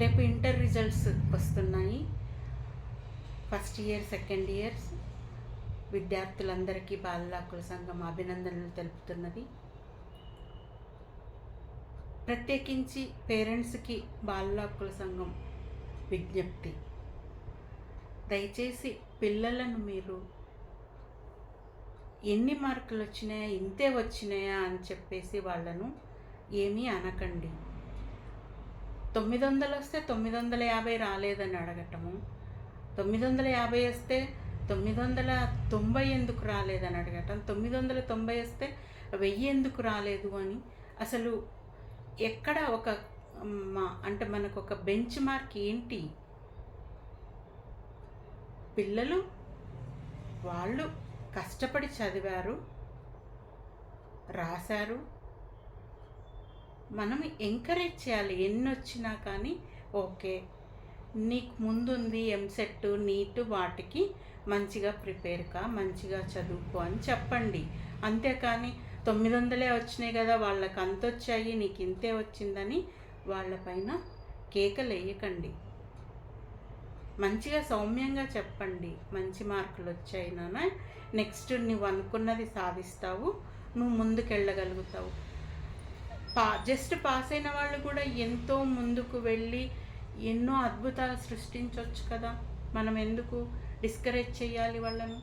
రేపు inter results వస్తున్నాయి. First year second years విద్యార్థులందరికీ బాలలాకుల సంఘం అభినందనలు తెలుపుతున్నది. ప్రత్యేకించి పేరెంట్స్కి బాలలాకుల సంఘం విజ్ఞప్తి. దయచేసి పిల్లలను మీరు ఎన్ని మార్కులు వచ్చినాయా ఇంతే వచ్చినాయా అని చెప్పేసి వాళ్ళను ఏమీ అనకండి. తొమ్మిది వందలు వస్తే తొమ్మిది వందల యాభై రాలేదని అడగటము. తొమ్మిది వందల యాభై వస్తే తొమ్మిది వందల తొంభై ఎందుకు రాలేదని అడగటం. తొమ్మిది వందల తొంభై వస్తే వెయ్యి ఎందుకు రాలేదు అని. అసలు ఎక్కడ ఒక మా అంటే మనకు ఒక బెంచ్ మార్క్ ఏంటి? పిల్లలు వాళ్ళు కష్టపడి చదివారు రాశారు మనం ఎంకరేజ్ చేయాలి. ఎన్ని వచ్చినా కానీ ఓకే. నీకు ముందుంది ఎంసెట్ నీట్ వాటికి మంచిగా ప్రిపేర్ కా మంచిగా చదువుకో అని చెప్పండి. అంతేకాని తొమ్మిది వందలే వచ్చినాయి కదా వాళ్ళకి అంత వచ్చాయి నీకు ఇంతే వచ్చిందని వాళ్ళపైన కేకలు వేయకండి మంచిగా సౌమ్యంగా చెప్పండి. మంచి మార్కులు వచ్చాయి నాన్న. నెక్స్ట్ నువ్వు అనుకున్నది సాధిస్తావు. నువ్వు ముందుకెళ్ళగలుగుతావు. పా జస్ట్ పాస్ అయిన వాళ్ళు కూడా ఎంతో ముందుకు వెళ్ళి ఎన్నో అద్భుతాలు సృష్టించవచ్చు కదా. మనం ఎందుకు డిస్కరేజ్ చేయాలి వాళ్ళను?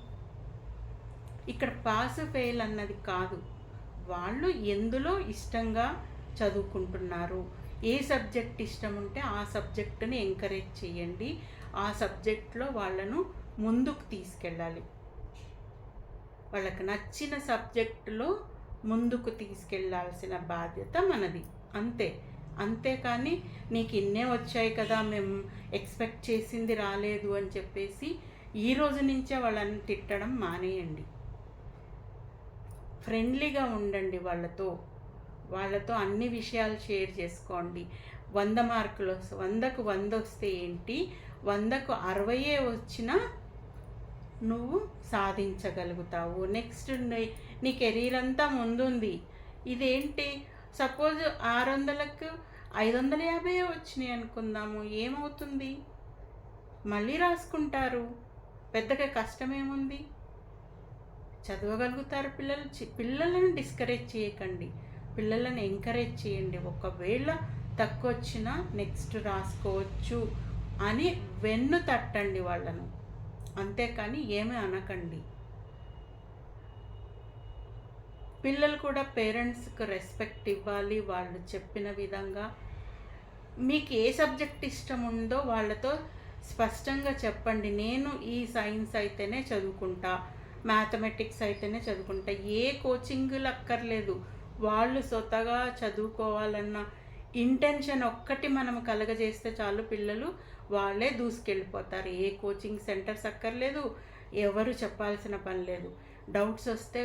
ఇక్కడ పాస్ ఫెయిల్ అన్నది కాదు. వాళ్ళు ఎందులో ఇష్టంగా చదువుకుంటున్నారు? ఏ సబ్జెక్ట్ ఇష్టం ఉంటే ఆ సబ్జెక్టుని ఎంకరేజ్ చేయండి. ఆ సబ్జెక్ట్లో వాళ్ళను ముందుకు తీసుకెళ్ళాలి. వాళ్ళకి నచ్చిన సబ్జెక్టులో ముందుకు తీసుకెళ్ళాల్సిన బాధ్యత మనది. అంతే. అంతేకాని నీకు ఇన్నే వచ్చాయి కదా మేము ఎక్స్పెక్ట్ చేసింది రాలేదు అని చెప్పేసి ఈ రోజు నుంచే వాళ్ళని తిట్టడం మానేయండి. ఫ్రెండ్లీగా ఉండండి వాళ్ళతో. వాళ్ళతో అన్ని విషయాలు షేర్ చేసుకోండి. వంద మార్కులు వందకు వంద వస్తే ఏంటి? వందకు అరవయే వచ్చినా నువ్వు సాధించగలుగుతావు. నెక్స్ట్ నీ కెరీర్ అంతా ముందుంది. ఇదేంటి? సపోజ్ ఆరు వందలకు ఐదు వందల యాభై వచ్చినాయి అనుకుందాము. ఏమవుతుంది? మళ్ళీ రాసుకుంటారు. పెద్దగా కష్టమేముంది? చదవగలుగుతారు పిల్లలు. పిల్లలను డిస్కరేజ్ చేయకండి. పిల్లలను ఎంకరేజ్ చేయండి. ఒకవేళ తక్కువ వచ్చినా నెక్స్ట్ రాసుకోవచ్చు అని వెన్ను తట్టండి వాళ్ళను. అంతేకాని ఏమీ అనకండి. పిల్లలు కూడా పేరెంట్స్కి రెస్పెక్ట్ ఇవ్వాలి వాళ్ళు చెప్పిన విధంగా. మీకు ఏ సబ్జెక్ట్ ఇష్టం ఉందో వాళ్ళతో స్పష్టంగా చెప్పండి. నేను ఈ సైన్స్ అయితేనే చదువుకుంటా మ్యాథమెటిక్స్ అయితేనే చదువుకుంటా. ఏ కోచింగ్లు అక్కర్లేదు. వాళ్ళు సొంతగా చదువుకోవాలన్న ఇంటెన్షన్ ఒక్కటి మనం కలగజేస్తే చాలు పిల్లలు వాళ్ళే దూసుకెళ్ళిపోతారు. ఏ కోచింగ్ సెంటర్స్ అక్కర్లేదు ఎవరు చెప్పాల్సిన పని లేదు. డౌట్స్ వస్తే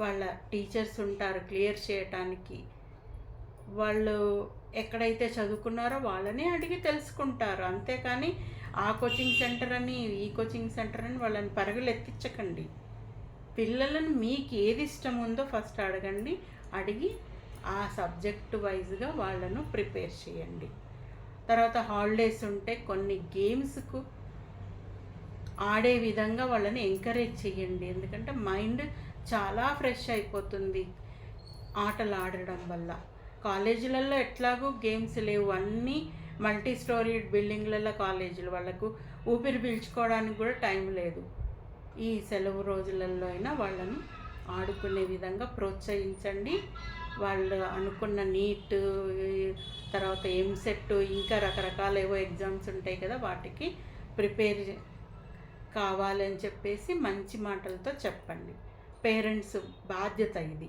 వాళ్ళ టీచర్స్ ఉంటారు క్లియర్ చేయటానికి. వాళ్ళు ఎక్కడైతే చదువుకున్నారో వాళ్ళని అడిగి తెలుసుకుంటారు. అంతేకాని ఆ కోచింగ్ సెంటర్ అని ఈ కోచింగ్ సెంటర్ అని వాళ్ళని పరుగులు ఎత్తించకండి పిల్లలను మీకు ఏది ఇష్టం ఉందో ఫస్ట్ అడగండి. అడిగి ఆ సబ్జెక్ట్ వైజ్గా వాళ్ళను ప్రిపేర్ చేయండి. తర్వాత హాలిడేస్ ఉంటే కొన్ని గేమ్స్కు ఆడే విధంగా వాళ్ళని ఎంకరేజ్ చేయండి. ఎందుకంటే మైండ్ చాలా ఫ్రెష్ అయిపోతుంది ఆటలు ఆడడం వల్ల. కాలేజీలలో ఎట్లాగూ గేమ్స్ లేవు. అన్నీ మల్టీ స్టోరీ బిల్డింగ్లలో కాలేజీలు. వాళ్ళకు ఊపిరి పీల్చుకోవడానికి కూడా టైం లేదు. ఈ సెలవు రోజులలో అయినా వాళ్ళను ఆడుకునే విధంగా ప్రోత్సహించండి. వాళ్ళు అనుకున్న నీట్ తర్వాత ఎంసెట్ ఇంకా రకరకాల ఏవో ఎగ్జామ్స్ ఉంటాయి కదా వాటికి ప్రిపేర్ కావాలని చెప్పేసి మంచి మాటలతో చెప్పండి. పేరెంట్స్ బాధ్యత ఇది.